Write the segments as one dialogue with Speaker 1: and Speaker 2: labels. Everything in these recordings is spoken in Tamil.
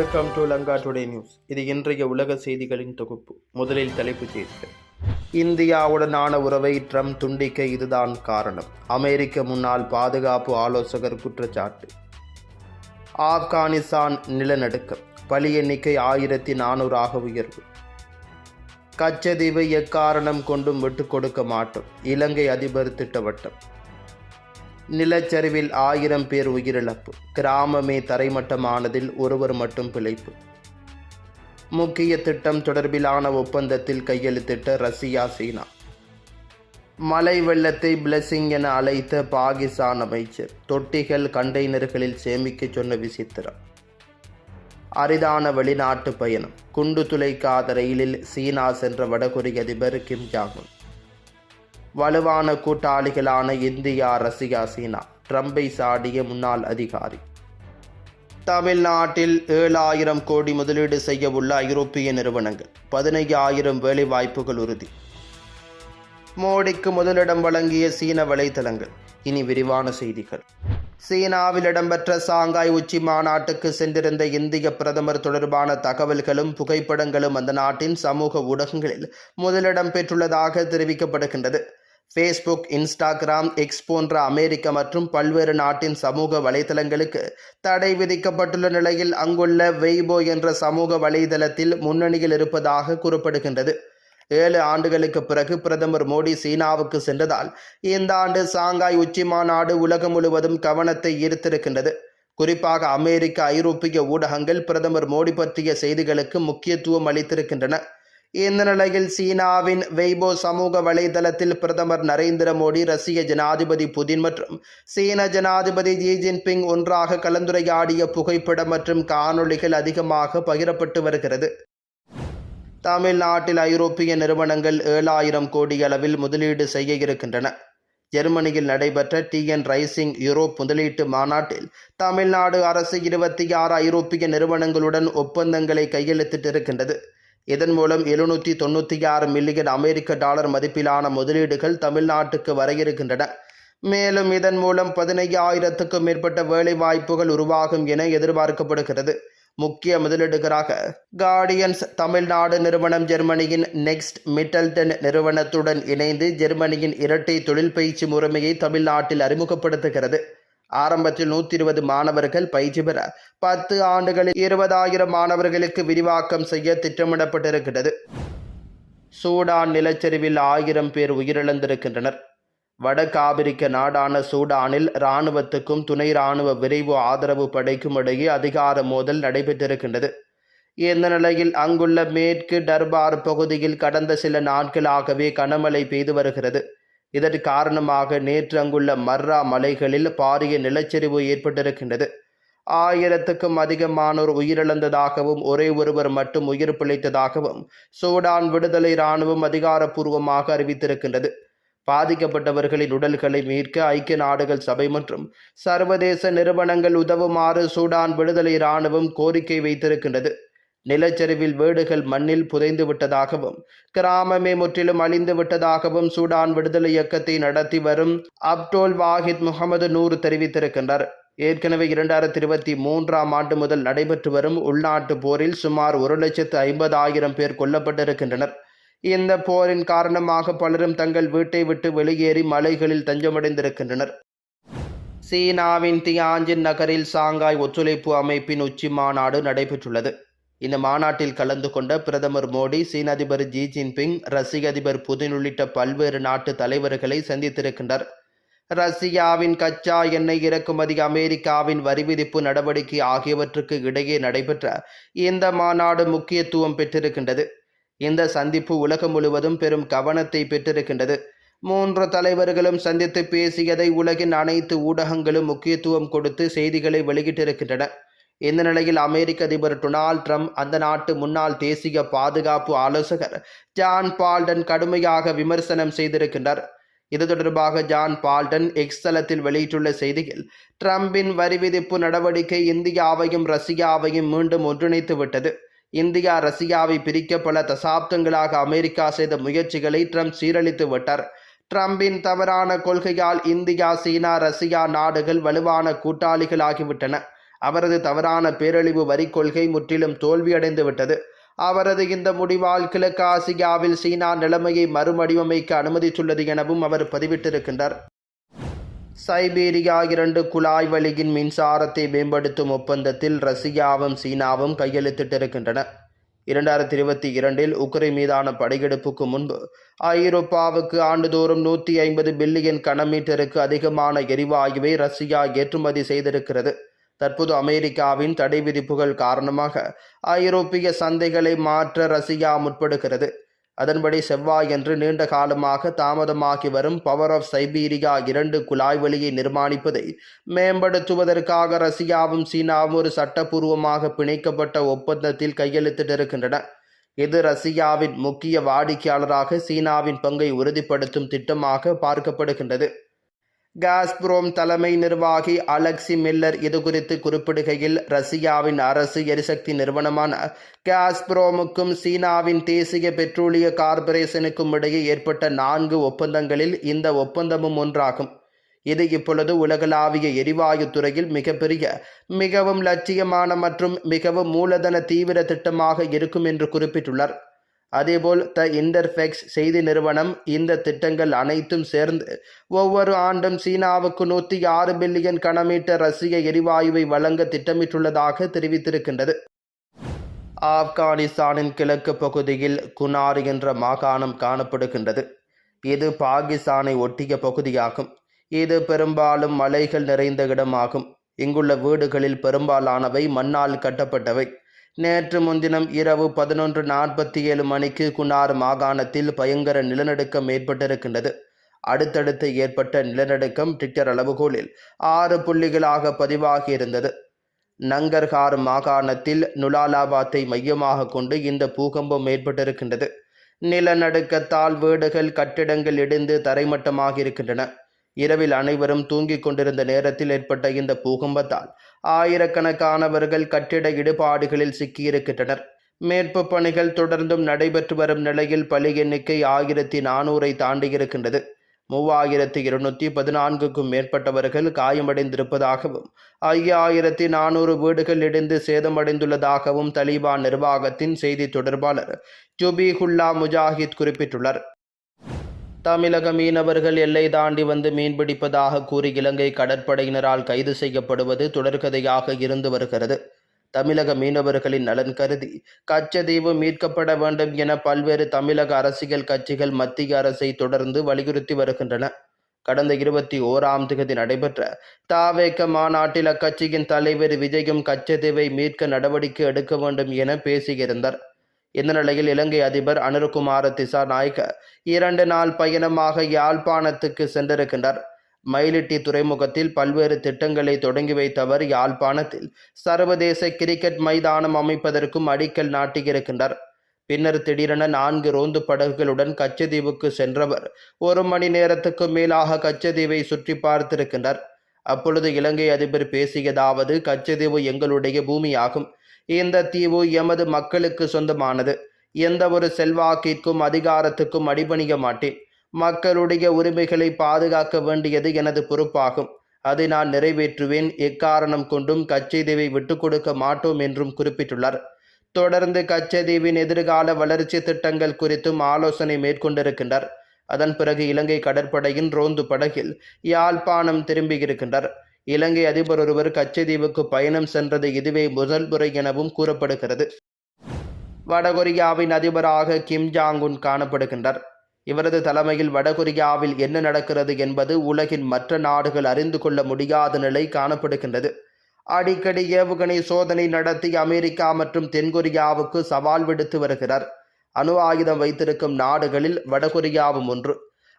Speaker 1: Welcome to Lanka today news இது இன்றைய உலக செய்திகளின் தொகுப்பு. முதலில் தலைப்புச் செய்திகள். இந்தியாவுடனான உறவை ட்ரம்ப் துண்டிக்க இதுதான் காரணம். அமெரிக்க முன்னாள் பாதுகாப்பு ஆலோசகர் குற்றச்சாட்டு. ஆப்கானிஸ்தான் நிலநடுக்கம். பலி எண்ணிக்கை ஆயிரத்தி நானூறாக உயர்வு. கச்சதீவை எக்காரணம் கொண்டும் விட்டுக் கொடுக்க மாட்டோம். இலங்கை அதிபர் திட்டவட்டம். நிலச்சரிவில் ஆயிரம் பேர் உயிரிழப்பு. கிராமமே தரைமட்டமானதில் ஒருவர் மட்டும் பிழைப்பு. முக்கிய திட்டம் தொடர்பிலான ஒப்பந்தத்தில் கையெழுத்திட்ட ரஷ்யா சீனா. மலை வெள்ளத்தை பிளஸிங் என அழைத்த பாகிஸ்தான் அமைச்சர் தொட்டிகள் கண்டெய்னர்களில் சேமிக்க சொன்ன விசித்திரம். அரிதான வெளிநாட்டு பயணம். குண்டு துளைக்காத ரயிலில் சீனா சென்ற வடகொரிய அதிபர் கிம் ஜாங் உன். வலுவான கூட்டாளிகளான இந்தியா ரஷ்யா சீனா ட்ரம்பை சாடிய முன்னாள் அதிகாரி. தமிழ்நாட்டில் ஏழாயிரம் கோடி முதலீடு செய்யவுள்ள ஐரோப்பிய நிறுவனங்கள் பதினையாயிரம் வேலைவாய்ப்புகள் உறுதி. மோடிக்கு முதலிடம் வழங்கிய சீன வலைத்தளங்கள் இனி விரிவான செய்திகள். சீனாவில் இடம்பெற்ற சாங்காய் உச்சி மாநாட்டுக்கு சென்றிருந்த இந்திய பிரதமர் தொடர்பான தகவல்களும் புகைப்படங்களும் அந்த நாட்டின் சமூக ஊடகங்களில் முதலிடம் பெற்றுள்ளதாக தெரிவிக்கப்படுகின்றது. ஃபேஸ்புக் இன்ஸ்டாகிராம் எக்ஸ் போன்ற அமெரிக்க மற்றும் பல்வேறு நாட்டின் சமூக வலைதளங்களுக்கு தடை விதிக்கப்பட்டுள்ள நிலையில் அங்குள்ள வெய்போ என்ற சமூக வலைதளத்தில் முன்னணியில் இருப்பதாக கூறப்படுகின்றது. ஏழு ஆண்டுகளுக்கு பிறகு பிரதமர் மோடி சீனாவுக்கு சென்றதால் இந்த ஆண்டு சாங்காய் உச்சி மாநாடு உலகம் முழுவதும் கவனத்தை ஈர்த்திருக்கின்றது. குறிப்பாக அமெரிக்க ஐரோப்பிய ஊடகங்கள் பிரதமர் மோடி பற்றிய செய்திகளுக்கு முக்கியத்துவம் அளித்திருக்கின்றன. இந்த நிலையில் சீனாவின் வெய்போ சமூக வலைதளத்தில் பிரதமர் நரேந்திர மோடி ரஷ்ய ஜனாதிபதி புதின் மற்றும் சீன ஜனாதிபதி ஜி ஜின்பிங் ஒன்றாக கலந்துரையாடிய புகைப்படம் மற்றும் காணொளிகள் அதிகமாக பகிரப்பட்டு வருகிறது. தமிழ்நாட்டில் ஐரோப்பிய நிறுவனங்கள் ஏழாயிரம் கோடி அளவில் முதலீடு செய்ய இருக்கின்றன. ஜெர்மனியில் நடைபெற்ற டிஎன் ரைசிங் யூரோப் முதலீட்டு மாநாட்டில் தமிழ்நாடு அரசு இருபத்தி ஆறு ஐரோப்பிய நிறுவனங்களுடன் ஒப்பந்தங்களை கையெழுத்திட்டிருக்கின்றது. இதன் மூலம் எழுநூற்றி தொண்ணூற்றி ஆறு மில்லியன் அமெரிக்க டாலர் மதிப்பிலான முதலீடுகள் தமிழ்நாட்டுக்கு வர இருக்கின்றன மேலும் இதன் மூலம் பதினையாயிரத்துக்கும் மேற்பட்ட வேலைவாய்ப்புகள் உருவாகும் என எதிர்பார்க்கப்படுகிறது. முக்கிய முதலீடுகளாக கார்டியன்ஸ் தமிழ்நாடு நிறுவனம் ஜெர்மனியின் நெக்ஸ்ட் மிட்டல்டன் நிறுவனத்துடன் இணைந்து ஜெர்மனியின் இரட்டை தொழில் பயிற்சி முறைமையை தமிழ்நாட்டில் அறிமுகப்படுத்துகிறது. ஆரம்பத்தில் நூற்றி இருபது மாணவர்கள் பயிற்சி பெற பத்து ஆண்டுகளில் இருபதாயிரம் மாணவர்களுக்கு விரிவாக்கம் செய்ய திட்டமிடப்பட்டிருக்கிறது சூடான் நிலச்சரிவில் ஆயிரம் பேர் உயிரிழந்திருக்கின்றனர். வடக்கு ஆப்பிரிக்க நாடான சூடானில் இராணுவத்துக்கும் துணை இராணுவ விரைவு ஆதரவு படைக்கும் இடையே அதிகார மோதல் நடைபெற்றிருக்கின்றது. இந்த நிலையில் அங்குள்ள மேற்கு டர்பார் பகுதியில் கடந்த சில நாட்களாகவே கனமழை பெய்து வருகிறது. இதற்கு காரணமாக நேற்று அங்குள்ள மர்ரா மலைகளில் பாரிய நிலச்சரிவு ஏற்பட்டிருக்கின்றது. ஆயிரத்துக்கும் அதிகமானோர் உயிரிழந்ததாகவும் ஒரே ஒருவர் மட்டும் உயிர் பிழைத்ததாகவும் சூடான் விடுதலை இராணுவம் அதிகாரப்பூர்வமாக அறிவித்திருக்கின்றது. பாதிக்கப்பட்டவர்களின் உடல்களை மீட்க ஐக்கிய நாடுகள் சபை மற்றும் சர்வதேச நிறுவனங்கள் உதவுமாறு சூடான் விடுதலை இராணுவம் கோரிக்கை வைத்திருக்கின்றது. நிலச்சரிவில் வீடுகள் மண்ணில் புதைந்து விட்டதாகவும் கிராமமே முற்றிலும் அழிந்து விட்டதாகவும் சூடான் விடுதலை இயக்கத்தை நடத்தி வரும் அப்டோல் வாஹித் முகமது நூர் தெரிவித்திருக்கின்றார். ஏற்கனவே இரண்டாயிரத்தி இருபத்தி மூன்றாம் ஆண்டு முதல் நடைபெற்று வரும் உள்நாட்டு போரில் சுமார் ஒரு லட்சத்து ஐம்பதாயிரம் பேர் கொல்லப்பட்டிருக்கின்றனர். இந்த போரின் காரணமாக பலரும் தங்கள் வீட்டை விட்டு வெளியேறி மலைகளில் தஞ்சமடைந்திருக்கின்றனர். சீனாவின் தியாஞ்சின் நகரில் சாங்காய் ஒத்துழைப்பு அமைப்பின் உச்சி மாநாடு நடைபெற்றுள்ளது. இந்த மாநாட்டில் கலந்து கொண்ட பிரதமர் மோடி சீன அதிபர் ஜி ஜின்பிங் ரஷ்ய அதிபர் புதின் உள்ளிட்ட பல்வேறு நாட்டு தலைவர்களை சந்தித்திருக்கின்றார் ரஷ்யாவின் கச்சா எண்ணெய் இறக்குமதி அமெரிக்காவின் வரி விதிப்பு நடவடிக்கை ஆகியவற்றுக்கு இடையே நடைபெற்ற இந்த மாநாடு முக்கியத்துவம் பெற்றிருக்கின்றது. இந்த சந்திப்பு உலகம் முழுவதும் பெரும் கவனத்தை பெற்றிருக்கின்றது. மூன்று தலைவர்களும் சந்தித்து பேசியதை உலகின் அனைத்து ஊடகங்களும் முக்கியத்துவம் கொடுத்து செய்திகளை வெளியிட்டிருக்கின்றன. இந்த நிலையில் அமெரிக்க அதிபர் டொனால்ட் ட்ரம்ப் அந்த நாட்டு முன்னாள் தேசிய பாதுகாப்பு ஆலோசகர் ஜான் பால்டன் கடுமையாக விமர்சனம் செய்திருக்கின்றார். இது தொடர்பாக ஜான் பால்டன் எக்ஸ் தளத்தில் வெளியிட்டுள்ள செய்தியில் ட்ரம்பின் வரி விதிப்பு நடவடிக்கை இந்தியாவையும் ரஷ்யாவையும் மீண்டும் ஒன்றிணைத்து விட்டது. இந்தியா ரஷ்யாவை பிரிக்க பல தசாப்தங்களாக அமெரிக்கா செய்த முயற்சிகளை ட்ரம்ப் சீரழித்து விட்டார். ட்ரம்பின் தவறான கொள்கையால் இந்தியா சீனா ரஷ்யா நாடுகள் வலுவான கூட்டாளிகளாகிவிட்டன. அவரது தவறான பேரழிவு வரி கொள்கை முற்றிலும் தோல்வியடைந்து விட்டது. அவரது இந்த முடிவால் கிழக்கு ஆசியாவில் சீனா நிலைமையை மறுவடிவமைக்க அனுமதித்துள்ளது எனவும் அவர் பதிவிட்டிருக்கின்றார். சைபீரியா இரண்டு குழாய் வழியின் மின்சாரத்தை மேம்படுத்தும் ஒப்பந்தத்தில் ரஷ்யாவும் சீனாவும் கையெழுத்திட்டிருக்கின்றன. இரண்டாயிரத்தி இருபத்தி இரண்டில் உக்ரைன் மீதான படையெடுப்புக்கு முன்பு ஐரோப்பாவுக்கு ஆண்டுதோறும் நூற்றி ஐம்பது பில்லியன் கனமீட்டருக்கு அதிகமான எரிவாயுவை ரஷ்யா ஏற்றுமதி செய்திருக்கிறது. தற்போது அமெரிக்காவின் தடை விதிப்புகள் காரணமாக ஐரோப்பிய சந்தைகளை மாற்ற ரஷ்யா முற்படுகிறது. அதன்படி செவ்வாயன்று நீண்ட காலமாக தாமதமாகி வரும் பவர் ஆஃப் சைபீரியா இரண்டு குழாய் வழியை நிர்மாணிப்பதை மேம்படுத்துவதற்காக ரஷ்யாவும் சீனாவும் ஒரு சட்டப்பூர்வமாக பிணைக்கப்பட்ட ஒப்பந்தத்தில் கையெழுத்திட்டிருக்கின்றன. இது ரஷ்யாவின் முக்கிய வாடிக்கையாளராக சீனாவின் பங்கை உறுதிப்படுத்தும் திட்டமாக பார்க்கப்படுகின்றது. காஸ்புரோம் தலைமை நிர்வாகி அலெக்சி மில்லர் இதுகுறித்து குறிப்பிடுகையில் ரஷ்யாவின் அரசு எரிசக்தி நிறுவனமான காஸ்புரோமுக்கும் சீனாவின் தேசிய பெட்ரோலிய கார்ப்பரேஷனுக்கும் இடையே ஏற்பட்ட நான்கு ஒப்பந்தங்களில் இந்த ஒப்பந்தமும் ஒன்றாகும். இது இப்பொழுது உலகளாவிய எரிவாயு துறையில் மிகப்பெரிய மிகவும் லட்சியமான மற்றும் மிகவும் மூலதன தீவிர திட்டமாக இருக்கும் என்று குறிப்பிட்டுள்ளார். அதேபோல் த இன்டர்ஃபெக்ஸ் செய்தி நிறுவனம் இந்த திட்டங்கள் அனைத்தும் சேர்ந்து ஒவ்வொரு ஆண்டும் சீனாவுக்கு நூற்றி ஆறு பில்லியன் கனமீட்டர் ரஷ்ய எரிவாயுவை வழங்க திட்டமிட்டுள்ளதாக தெரிவித்திருக்கின்றது. ஆப்கானிஸ்தானின் கிழக்கு பகுதியில் குனார் என்ற மாகாணம் காணப்படுகின்றது. இது பாகிஸ்தானை ஒட்டிய பகுதியாகும். இது பெரும்பாலும் மலைகள் நிறைந்த இடமாகும். இங்குள்ள வீடுகளில் பெரும்பாலானவை மண்ணால் கட்டப்பட்டவை. நேற்று முன்தினம் இரவு பதினொன்று நாற்பத்தி ஏழு மணிக்கு குனார் மாகாணத்தில் பயங்கர நிலநடுக்கம் ஏற்பட்டிருக்கின்றது. அடுத்தடுத்து ஏற்பட்ட நிலநடுக்கம் ட்விட்டர் அளவுகோலில் ஆறு புள்ளிகளாக பதிவாகியிருந்தது. நங்கர்ஹார் மாகாணத்தில் நுலாலாபாத்தை மையமாக கொண்டு இந்த பூகம்பம் ஏற்பட்டிருக்கின்றது. நிலநடுக்கத்தால் வீடுகள் கட்டிடங்கள் இடிந்து தரைமட்டமாக இருக்கின்றன இரவில் அனைவரும் தூங்கிக் கொண்டிருந்த நேரத்தில் ஏற்பட்ட இந்த பூகம்பத்தால் ஆயிரக்கணக்கானவர்கள் கட்டிட இடுபாடுகளில் சிக்கியிருக்கின்றனர். மேற்பு பணிகள் தொடர்ந்தும் நடைபெற்று வரும் நிலையில் பலி எண்ணிக்கை ஆயிரத்தி நானூறை தாண்டியிருக்கின்றது. மூவாயிரத்தி இருநூற்றி பதினான்குக்கும் மேற்பட்டவர்கள் காயமடைந்திருப்பதாகவும் ஐயாயிரத்தி நானூறு வீடுகள் இடிந்து சேதமடைந்துள்ளதாகவும் தலிபான் நிர்வாகத்தின் செய்தி தொடர்பாளர் ஜுபீஹுல்லா முஜாஹித் குறிப்பிட்டுள்ளார். தமிழக மீனவர்கள் எல்லை தாண்டி வந்து மீன்பிடிப்பதாக கூறி இலங்கை கடற்படையினரால் கைது செய்யப்படுவது தொடர்கதையாக இருந்து வருகிறது. தமிழக மீனவர்களின் நலன் கருதி கச்சதீவு மீட்கப்பட வேண்டும் என பல்வேறு தமிழக அரசியல் கட்சிகள் மத்திய அரசை தொடர்ந்து வலியுறுத்தி வருகின்றன. கடந்த இருபத்தி ஓராம் தேதி நடைபெற்ற தாவேக்க மாநாட்டில் அக்கட்சியின் தலைவர் விஜயும் கச்சதீவை மீட்க நடவடிக்கை எடுக்க வேண்டும் என பேசியிருந்தார். இந்த நிலையில் இலங்கை அதிபர் அனுருகுமார திசாநாயக்க இரண்டு நாள் பயணமாக யாழ்ப்பாணத்துக்கு சென்றிருக்கின்றார். மயிலிட்டி துறைமுகத்தில் பல்வேறு திட்டங்களை தொடங்கி வைத்தவர் யாழ்ப்பாணத்தில் சர்வதேச கிரிக்கெட் மைதானம் அமைப்பதற்கும் அடிக்கல் நாட்டியிருக்கின்றார். பின்னர் திடீரென நான்கு ரோந்து படகுகளுடன் கச்சதீவுக்கு சென்றவர் ஒரு மணி நேரத்துக்கு மேலாக கச்சதீவை சுற்றி பார்த்திருக்கின்றார். அப்பொழுது இலங்கை அதிபர் பேசியதாவது கச்சதீவு எங்களுடைய பூமியாகும். இந்த தீவு எமது மக்களுக்கு சொந்தமானது. எந்த ஒரு செல்வாக்கிற்கும் அதிகாரத்துக்கும் அடிபணிய மாட்டேன். மக்களுடைய உரிமைகளை பாதுகாக்க வேண்டியது எனது பொறுப்பாகும். அதை நான் நிறைவேற்றுவேன். எக்காரணம் கொண்டும் கச்சைதீவை விட்டு கொடுக்க மாட்டோம் என்றும் குறிப்பிட்டுள்ளார். தொடர்ந்து கச்சதீவின் எதிர்கால வளர்ச்சி திட்டங்கள் குறித்தும் ஆலோசனை மேற்கொண்டிருக்கின்றார். அதன் பிறகு இலங்கை கடற்படையின் ரோந்து படகில் யாழ்ப்பாணம் திரும்பியிருக்கின்றார். இலங்கை அதிபர் ஒருவர் கச்சதீவுக்கு பயணம் சென்றது இதுவே முதல் முறை எனவும் கூறப்படுகிறது. வடகொரியாவின் அதிபராக கிம் ஜாங் உன் காணப்படுகின்றார். இவரது தலைமையில் வடகொரியாவில் என்ன நடக்கிறது என்பது உலகின் மற்ற நாடுகள் அறிந்து கொள்ள முடியாத நிலை காணப்படுகின்றது. அடிக்கடி ஏவுகணை சோதனை நடத்தி அமெரிக்கா மற்றும் தென்கொரியாவுக்கு சவால் விடுத்து வருகிறார். அணு ஆயுதம் வைத்திருக்கும் நாடுகளில் வடகொரியாவும் ஒன்று.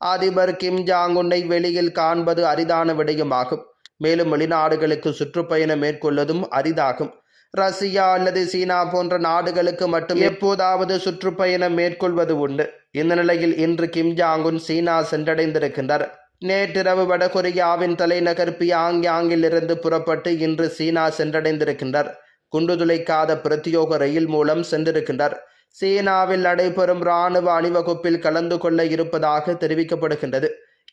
Speaker 1: அதிபர் கிம் ஜாங் உன்னை வெளியில் காண்பது அரிதான விடயமாகும். மேலும் வெளிநாடுகளுக்கு சுற்றுப்பயணம் மேற்கொள்வதும் அரிதாகும். ரஷ்யா அல்லது சீனா போன்ற நாடுகளுக்கு மட்டும் எப்போதாவது சுற்றுப்பயணம் மேற்கொள்வது உண்டு. இந்த நிலையில் இன்று கிம் ஜாங்குன் சீனா சென்றடைந்திருக்கின்றார். நேற்றிரவு வடகொரியாவின் தலைநகர் பியாங்யாங்கில் இருந்து புறப்பட்டு இன்று சீனா சென்றடைந்திருக்கின்றார். குண்டுதுளைக்காத பிரத்தியோக பிரத்யோக ரயில் மூலம் சென்றிருக்கின்றார். சீனாவில் நடைபெறும் இராணுவ அணிவகுப்பில் கலந்து கொள்ள இருப்பதாக தெரிவிக்கப்படுகின்றது.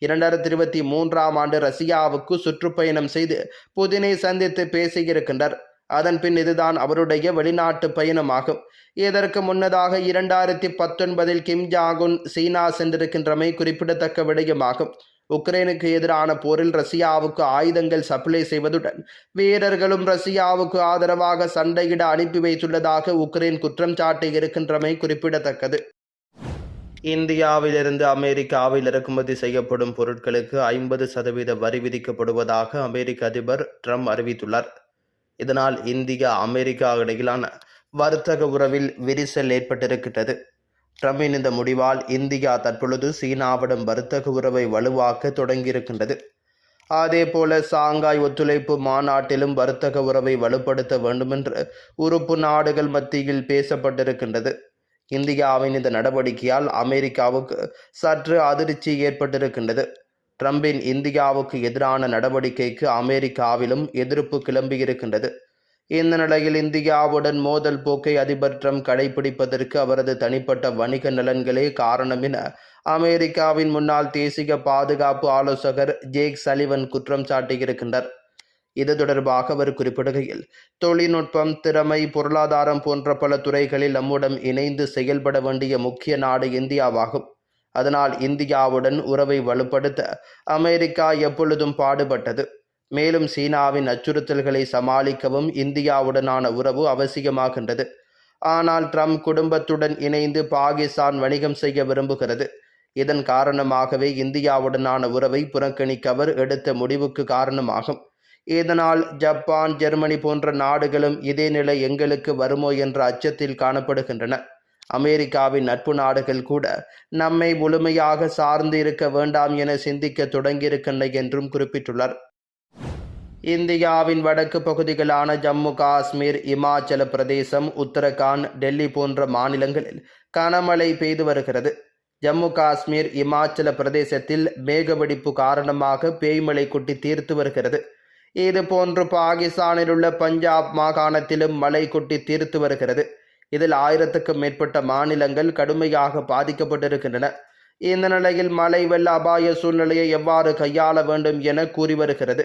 Speaker 1: இரண்டாயிரத்தி இருபத்தி மூன்றாம் ஆண்டு ரஷ்யாவுக்கு சுற்றுப்பயணம் செய்து புதினை சந்தித்து பேசியிருக்கின்றார். அதன் பின் இதுதான் அவருடைய வெளிநாட்டு பயணமாகும். இதற்கு முன்னதாக இரண்டாயிரத்தி பத்தொன்பதில் கிம் ஜாகுன் சீனா சென்றிருக்கின்றமை குறிப்பிடத்தக்க விடயமாகும். உக்ரைனுக்கு எதிரான போரில் ரஷ்யாவுக்கு ஆயுதங்கள் சப்ளை செய்வதுடன் வீரர்களும் ரஷ்யாவுக்கு ஆதரவாக சண்டையிட அனுப்பி வைத்துள்ளதாக உக்ரைன் குற்றம் சாட்டி இருக்கின்றமை குறிப்பிடத்தக்கது. இந்தியாவிலிருந்து அமெரிக்காவில் இறக்குமதி செய்யப்படும் பொருட்களுக்கு ஐம்பது சதவீத வரி விதிக்கப்படுவதாக அமெரிக்க அதிபர் ட்ரம்ப் அறிவித்துள்ளார். இதனால் இந்தியா அமெரிக்கா இடையிலான வர்த்தக உறவில் விரிசல் ஏற்பட்டிருக்கின்றது. ட்ரம்பின் இந்த முடிவால் இந்தியா தற்பொழுது சீனாவிடம் வர்த்தக உறவை வலுவாக்க தொடங்கியிருக்கின்றது. அதேபோல சாங்காய் ஒத்துழைப்பு மாநாட்டிலும் வர்த்தக உறவை வலுப்படுத்த வேண்டுமென்று உறுப்பு நாடுகள் மத்தியில் பேசப்பட்டிருக்கின்றது. இந்தியாவின் இந்த நடவடிக்கையால் அமெரிக்காவுக்கு சற்று அதிர்ச்சி ஏற்பட்டிருக்கின்றது. ட்ரம்பின் இந்தியாவுக்கு எதிரான நடவடிக்கைக்கு அமெரிக்காவிலும் எதிர்ப்பு கிளம்பியிருக்கின்றது. இந்த நிலையில் இந்தியாவுடன் மோதல் போக்கை அதிபர் ட்ரம்ப் கடைபிடிப்பதற்கு அவரது தனிப்பட்ட வணிக நலன்களே காரணம் என அமெரிக்காவின் முன்னாள் தேசிய பாதுகாப்பு ஆலோசகர் ஜேக் சலிவன் குற்றம் சாட்டியிருக்கின்றார். இது தொடர்பாக அவர் குறிப்பிடுகையில் தொழில்நுட்பம் திறமை பொருளாதாரம் போன்ற பல துறைகளில் நம்முடன் இணைந்து செயல்பட வேண்டிய முக்கிய நாடு இந்தியாவாகும். அதனால் இந்தியாவுடன் உறவை வலுப்படுத்த அமெரிக்கா எப்பொழுதும் பாடுபட்டது. மேலும் சீனாவின் அச்சுறுத்தல்களை சமாளிக்கவும் இந்தியாவுடனான உறவு அவசியமாகின்றது. ஆனால் ட்ரம்ப் குடும்பத்துடன் இணைந்து பாகிஸ்தான் வணிகம் செய்ய விரும்புகிறது. இதன் காரணமாகவே இந்தியாவுடனான உறவை புறக்கணிக்க அவர் எடுத்த முடிவுக்கு காரணமாகும். இதனால் ஜப்பான் ஜெர்மனி போன்ற நாடுகளும் இதே நிலை எங்களுக்கு வருமோ என்ற அச்சத்தில் காணப்படுகின்றன. அமெரிக்காவின் நட்பு நாடுகள் கூட நம்மை முழுமையாக சார்ந்து இருக்க வேண்டாம் என சிந்திக்க தொடங்கியிருக்கின்றன என்றும் குறிப்பிட்டுள்ளார். இந்தியாவின் வடக்கு பகுதிகளான ஜம்மு காஷ்மீர் இமாச்சல பிரதேசம் உத்தரகாண்ட் டெல்லி போன்ற மாநிலங்களில் கனமழை பெய்து வருகிறது. ஜம்மு காஷ்மீர் இமாச்சல பிரதேசத்தில் மேகவெடிப்பு காரணமாக பேய்மழை கொட்டி தீர்த்து வருகிறது. இது போன்று பாகிஸ்தானில் உள்ள பஞ்சாப் மாகாணத்திலும் மழை கொட்டி தீர்த்து வருகிறது. இதில் ஆயிரத்துக்கும் மேற்பட்ட மாநிலங்கள் கடுமையாக பாதிக்கப்பட்டிருக்கின்றன. இந்த நிலையில் மழை வெள்ள அபாய சூழ்நிலையை எவ்வாறு கையாள வேண்டும் என கூறி வருகிறது.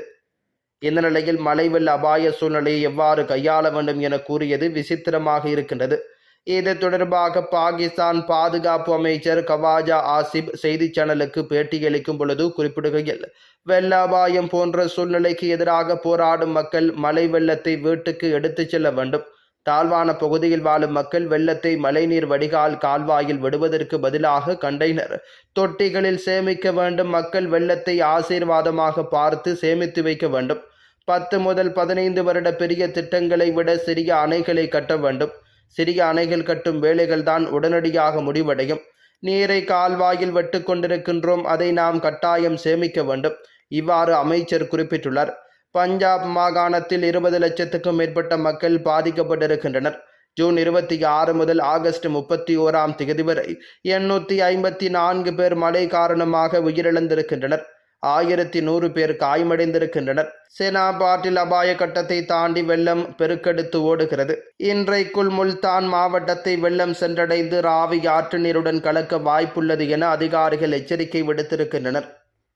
Speaker 1: இந்த நிலையில் மழை வெள்ள அபாய சூழ்நிலையை எவ்வாறு கையாள வேண்டும் என கூறியது விசித்திரமாக இருக்கின்றது. இது தொடர்பாக பாகிஸ்தான் பாதுகாப்பு அமைச்சர் கவாஜா ஆசிப் செய்தி சேனலுக்கு பேட்டியளிக்கும் பொழுது குறிப்பிடுகையில் வெள்ள அபாயம் போன்ற சூழ்நிலைக்கு எதிராக போராடும் மக்கள் மழை வெள்ளத்தை வீட்டுக்கு எடுத்துச் செல்ல வேண்டும். தாழ்வான பகுதியில் வாழும் மக்கள் வெள்ளத்தை மழைநீர் வடிகால் கால்வாயில் விடுவதற்கு பதிலாக கண்டெய்னர் தொட்டிகளில் சேமிக்க வேண்டும். மக்கள் வெள்ளத்தை ஆசீர்வாதமாக பார்த்து சேமித்து வைக்க வேண்டும். பத்து முதல் பதினைந்து வருட பெரிய திட்டங்களை விட சிறிய அணைகளை கட்ட வேண்டும். சிறிய அணைகள் கட்டும் வேலைகள் தான் உடனடியாக முடிவடையும். நீரை கால்வாயில் வெட்டு கொண்டிருக்கின்றோம். அதை நாம் கட்டாயம் சேமிக்க வேண்டும். இவ்வாறு அமைச்சர் குறிப்பிட்டுள்ளார். பஞ்சாப் மாகாணத்தில் இருபது லட்சத்துக்கும் மேற்பட்ட மக்கள் பாதிக்கப்பட்டிருக்கின்றனர். ஜூன் இருபத்தி ஆறு முதல் ஆகஸ்ட் முப்பத்தி ஓராம் தேதி வரை எண்ணூற்றி ஐம்பத்தி நான்கு பேர் மழை காரணமாக உயிரிழந்திருக்கின்றனர். ஆயிரத்தி நூறு பேர் காயமடைந்திருக்கின்றனர். சேனாபாட்டில் அபாய கட்டத்தை தாண்டி வெள்ளம் பெருக்கெடுத்து ஓடுகிறது. இன்றைக்குள் முல்தான் மாவட்டத்தை வெள்ளம் சென்றடைந்து ராவி ஆற்று நீருடன் கலக்க வாய்ப்புள்ளது என அதிகாரிகள் எச்சரிக்கை விடுத்திருக்கின்றனர்.